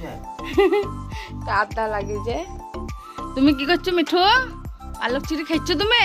কাদা লাগিয়েছে তুমি কি করছ মিঠু? আলোক চিড়ি খাইছো তুমি?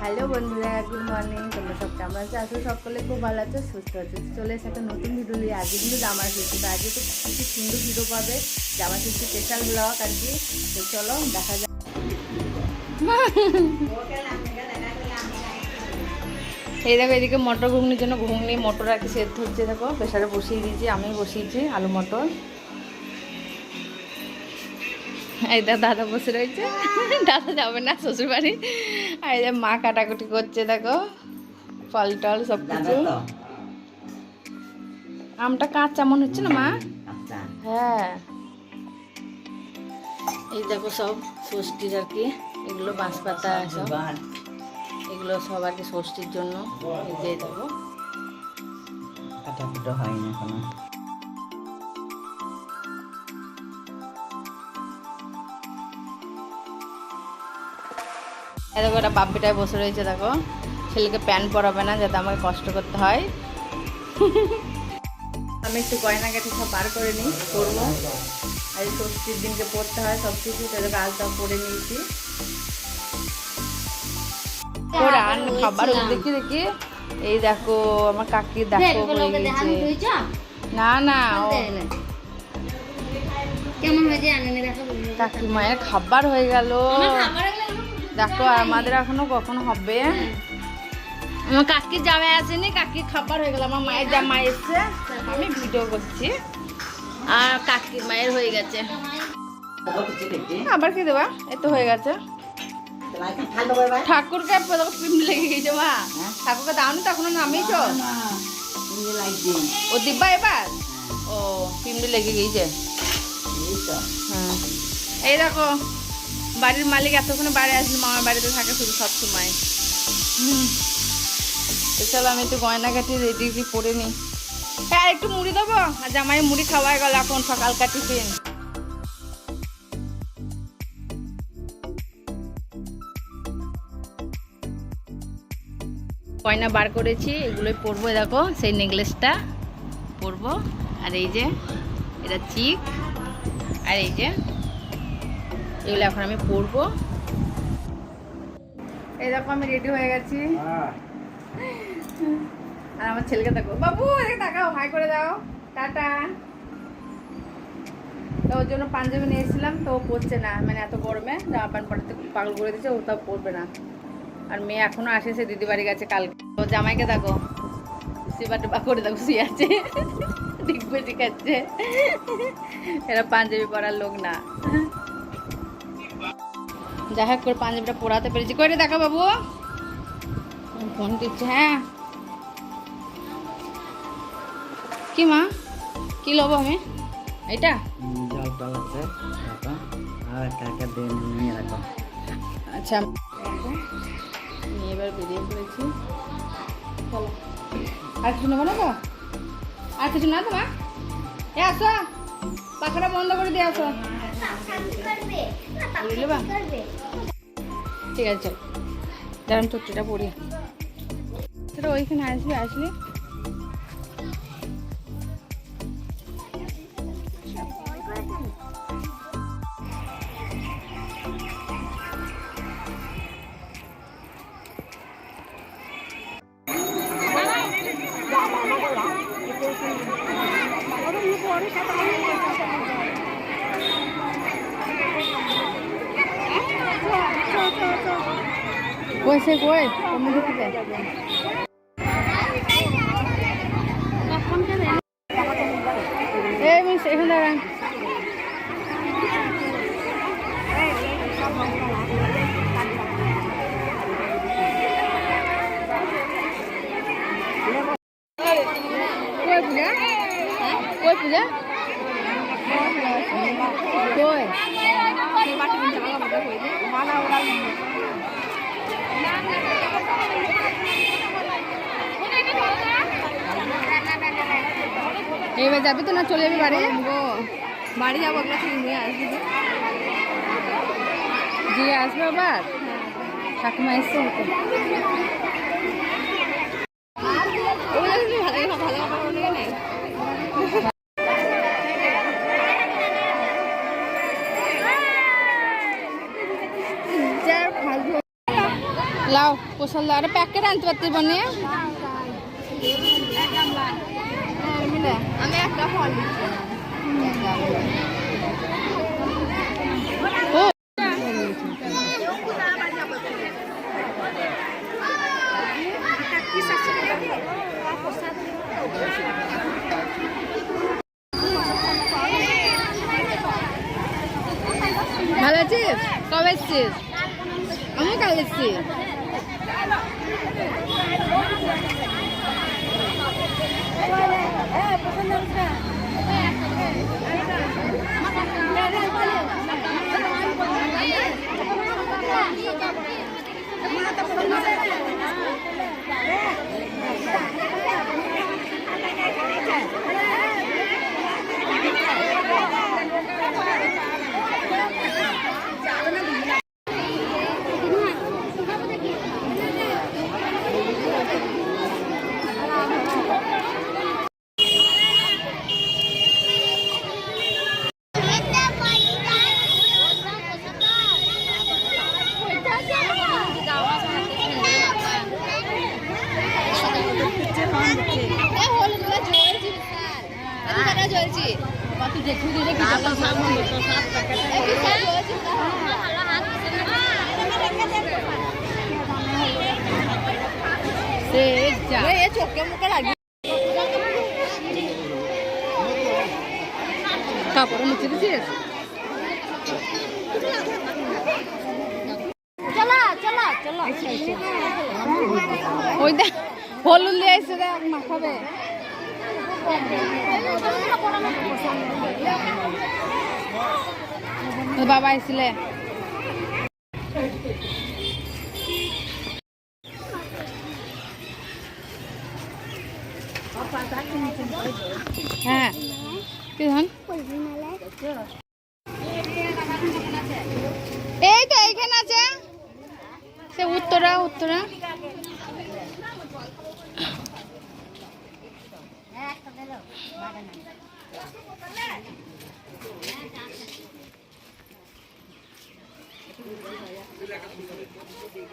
হ্যালো বন্ধুরা গুড মর্নিং। তোমরা সব কেমন আছো? আসলে সকলে খুব ভালো আছো সুস্থ আছো। চলে এসে একটা নতুন ভিডিও নিয়ে আজকে কিন্তু জামা ষষ্ঠী তো আজকে তো খুব সুন্দর ভিডিও পাবে। জামা ষষ্ঠী স্পেশাল ব্লগ আর কি। তো চলো দেখা যাক। এই দেখো এদিকে মটর ঘুগনির জন্য ঘুগনি মটর আর কি সেদ্ধ হচ্ছে দেখো। প্রেশারে বসিয়ে দিয়েছি আমি বসিয়েছি আলু মটর। এই দাদা বসে রয়েছে। দাদা যাবে না শ্বশুর বাড়ি আর এই মা কাটাকুটি করছে দেখো। ফল টল সব কিছু আমটা কাঁচা মনে হচ্ছে না মা? হ্যাঁ। এই দেখো সব ষষ্ঠীর আর কি এগুলো বাঁশ পাতা সব। এগুলো সব আর কি ষষ্ঠীর জন্য এই যে দেখো কাটাকুটো একটা বাপ্পিটায় বসে রয়েছে দেখো। ছেলেকে প্যান্ট পরাবে না যাতে আমাকে কষ্ট করতে হয়। আমি একটু গয়নাগাটি সব বার করে নিই করব। আর ষষ্ঠীর দিনকে পড়তে হয় সব কিছু তাদেরকে আলতা পরে নিয়েছি। পরে খাবার দেখি দেখি এই দেখো আমার কাকি দেখো হয়ে না না ও কেমন হয়েছে? আনন্দ মায়ের খাবার হয়ে গেল। দেখো আমাদের এখনও কখন হবে? আমার কাকির জামাই আসেনি কাকির খাবার হয়ে গেল। আমার মায়ের জামাই এসছে। আমি ভিডিও করছি। আর কাকির মায়ের হয়ে গেছে। আবার কি দেবা? এই তো হয়ে গেছে। ঠাকুরকে লেগে গেছে মা ঠাকুরকে দাওনি তো এখনও নামিয়েছ ও দিব্বা এবার ও পিমড়ি লেগে গেছে হ্যাঁ এই দেখো বাড়ির মালিক এতক্ষণে বাড়ি আসলে মামার বাড়িতে থাকে শুধু সবসময় হুম। তো চলো আমি একটু গয়নাঘাটি রেডি রেডি করে নিই হ্যাঁ একটু মুড়ি দেবো আর জামাই মুড়ি খাওয়াই গেল এখন সকালকার টিফিন গয়না বার করেছি এগুলোই পরবো দেখো সেই নেকলেসটা পরবো। আর এই যে এটা চিক আর এই যে এগুলো এখন আমি পরবো। এই দেখো আমি রেডি হয়ে গেছি। আর আমার ছেলেকে দেখো বাবু তাকাও হাই করে দাও টাটা। তো ওর জন্য পাঞ্জাবি নিয়েছিলাম তো ও পরছে না মানে এত গরমে জামা প্যান্ট পরাতে পাগল করে দিচ্ছে ও তাও পরবে না। আর মেয়ে এখনও আসে সে দিদি বাড়ি গেছে কালকে। তো জামাইকে দেখো সেবা টেবা করে দেখো শুয়ে আছে। দেখবে শিখাচ্ছে এরা পাঞ্জাবি পরার লোক না। যাই হোক করে পাঞ্জাবিটা পরাতে পেরেছি। করে দেখা বাবু। ফোন টিপছে হ্যাঁ। কি মা? কি লব আমি? এটা আচ্ছা। এবার বেরিয়ে পড়েছি। চলো। আর কিছু নেব না তো? আর কিছু না তো মা? এ, আসো। পাখাটা বন্ধ করে দিয়ে আসো। ঠিক আছে, চল। দাঁড়ান চোখটা পড়ি সেটা ওইখানে আসবি, আসলি। quên xe quên không biết cái gì Ê, mình sẽ không ra Quê Puja? Quê Puja? Quê. Quê. Quê. Quê. Quê. Quê. Quê. Quê. Quê. Quê. Quê. Quê. Quê. Quê. Quê. Quê. Quê. Quê. Quê. কবে যাবি তো না চলে যাবি বাড়ি? বাড়ি যাব গিয়ে আসবে আবার? ঠাকুমা এসছে হতো লাও দাও আরে প্যাকেট আনতে পারতে বানিয়ে আমি একটা ফল ভালো আছিস? কবে এসছিস? আমি কাল এসছি। পছন্দ চোখে মুখে লাগি কাপড় মুছে দিছিস? চলা চলা চলা। ওই দেখ হলুদ দিয়ে আইসে দেখ মাখাবে বাবা আইছিলে হ্যাঁ কি ধন এই তো এইখানে আছে সে উত্তরা উত্তরা।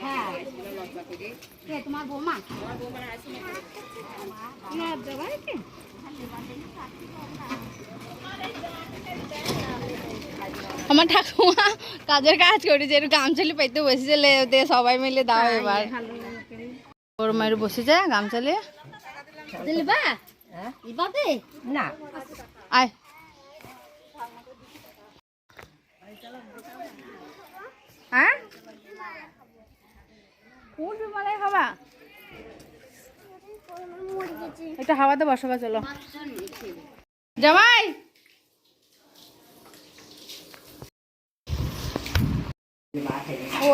হ্যাঁ। তোমার বৌমা না জোগাড় কি আমার ঠাকুমা কাজের কাজ করেছে একটু গামছালি পাইতে বসেছিল দে সবাই মিলে দাও এবার। ওর মায়ের বসেছে গামছালি। দিলবা? ইবাতে না। আয়। হ্যাঁ? কোন বিমানে খাবা একটু হাওয়াতে বসাবা চলো। জামাই!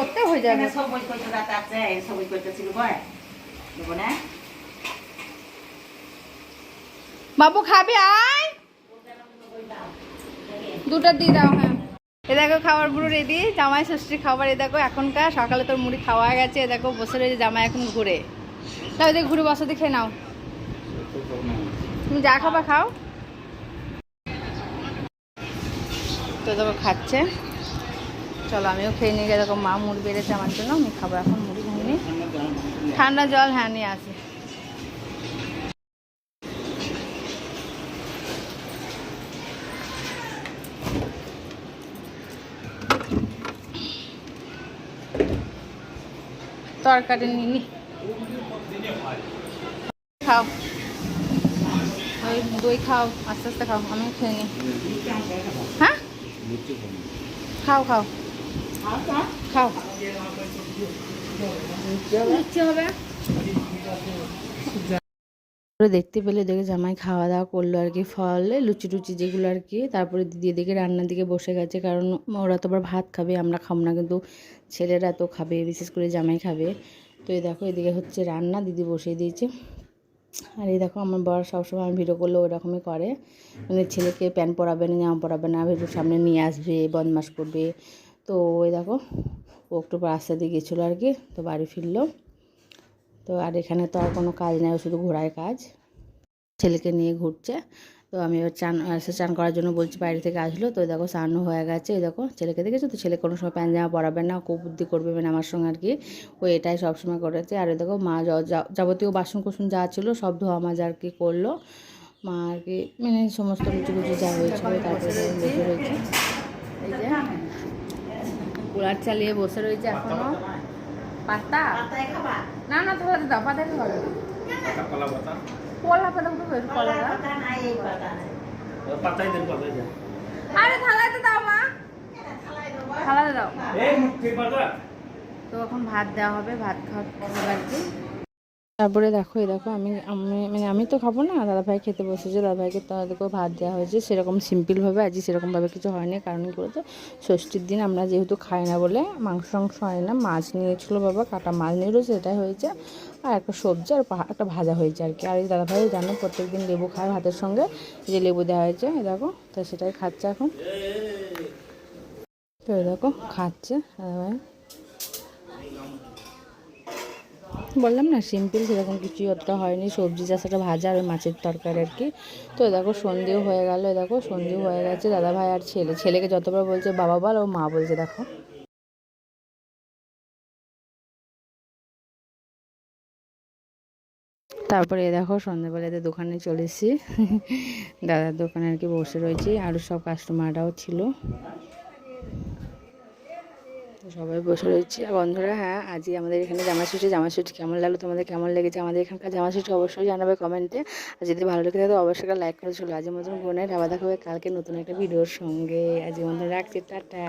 ওতে হয়ে যাবে। সব বই করতে রাত আছে? সব বই করতেছিল বয় দেবো না? বাবু খাবি? আয়। দুটো দিয়ে দাও হ্যাঁ। এ দেখো খাবার পুরো রেডি জামাই ষষ্ঠীর খাবার। এ দেখো এখনকার সকালে তোর মুড়ি খাওয়া গেছে। এ দেখো বসে রয়েছে জামাই এখন ঘুরে। তাও এদিকে ঘুরে বসে দিয়ে খেয়ে নাও। তুমি যা খাবা খাও। তো দেখো খাচ্ছে। চলো, আমিও খেয়ে নিয়ে গিয়ে দেখো মা মুড়ি বেড়েছে আমার জন্য, আমি খাব এখন মুড়ি ঘুমিয়ে ঠান্ডা জল হ্যাঁ নিয়ে আসি তরকারি নিনি খাও। ওই দই খাও, আস্তে আস্তে খাও আমি খেয়ে নিই। হ্যাঁ? খাও খাও। খাও। দেখতে পেলে দেখে জামাই খাওয়া দাওয়া করল আর কি ফলে লুচি টুচি যেগুলো আর কি। তারপরে দিদি এদিকে রান্নার দিকে বসে গেছে কারণ ওরা তো আবার ভাত খাবে, আমরা খাব না কিন্তু ছেলেরা তো খাবে, বিশেষ করে জামাই খাবে। তো এই দেখো, এদিকে হচ্ছে রান্না, দিদি বসিয়ে দিয়েছে। আর এই দেখো, আমার বর সবসময় আমি ভিডিও করলে ওই রকমই করে। মানে ছেলেকে প্যান্ট পরাবে না, জামা পরাবে না ভিডিওর সামনে নিয়ে আসবে বদমাস করবে। তো ওই দেখো, ও একটু রাস্তা দিয়ে গেছিল আর কি, তো বাড়ি ফিরলো। তো আর এখানে তো আর কোনো কাজ নেই, ও শুধু ঘোরায় কাজ। ছেলেকে নিয়ে ঘুরছে, তো আমি এবার চান, এসে চান করার জন্য বলছি বাইরে থেকে আসলো। তো দেখো স্নানও হয়ে গেছে, এই দেখো ছেলেকে দেখেছ তো? ছেলে কোনো সময় প্যান্ট, জামা পরাবে না, খুব বুদ্ধি করবে না আমার সঙ্গে আর কি। ও এটাই সবসময় করেছে। আর দেখো মা যাবতীয় বাসন কুসন যা ছিল সব ধোয়া মাজা আর কি করল। মা আর কি মানে সমস্ত কিছু কিছু যা হয়েছিল, তারপরে রয়েছে এই যে কুলার চালিয়ে বসে রয়েছে এখনও। পাতা না না তাহলে দাও পাতা খাওয়া কলা পাতা? কলা আরে থালাতে দাও মা। থালাতে দাও। তো এখন ভাত দেওয়া হবে ভাত খাওয়া আর কি? তারপরে দেখো, এই দেখো, আমি আমি মানে আমি তো খাব না, দাদাভাই খেতে বসেছে, দাদাভাইকে তাদেরকেও ভাত দেওয়া হয়েছে, সেরকম সিম্পলভাবে আজকে সেরকমভাবে কিছু হয়নি, কারণ কি বলতো, ষষ্ঠীর দিন আমরা যেহেতু খাই না বলে মাংস টাংস হয় না, মাছ নিয়েছিল বাবা, কাটা মাছ নিয়েছিল, সেটাই হয়েছে, আর একটা সবজি আর একটা ভাজা হয়েছে আর কি, আর এই দাদাভাই জানো প্রত্যেক দিন লেবু খায় ভাতের সঙ্গে যে লেবু দেওয়া হয়েছে দেখো, তো সেটাই খাচ্ছে এখন, তো দেখো, খাচ্ছে দাদাভাই। বললাম না, সিম্পল সেরকম কিছুই অতটা হয়নি। সবজি চাষ একটা ভাজা আর মাছের তরকারি আর কি। তো দেখো সন্ধেও হয়ে গেল দেখো সন্ধেও হয়ে গেছে। দাদা ভাই আর ছেলে, ছেলেকে যতবার বলছে, বাবা বল, ও মা বলছে, দেখো। তারপরে দেখো সন্ধ্যাবেলাতে দোকানে চলে এসেছি। দাদার দোকানে আর কি বসে রয়েছি। আরও সব কাস্টমাররাও ছিল। সবাই বসে রয়েছি। বন্ধুরা হ্যাঁ আজকে আমাদের এখানে জামা সুটি জামা ষষ্ঠী কেমন লাগল তোমাদের? কেমন লেগেছে? আমাদের এখানকার জামা সুট অবশ্যই জানাবে কমেন্টে আর যদি ভালো লেগে থাকে অবশ্যই একটা লাইক করে চলো, আজকের মতন বোনের আবার দেখা হবে। কালকে নতুন একটা ভিডিওর সঙ্গে। আজকে বন্ধুরা রাখছি, টাটা।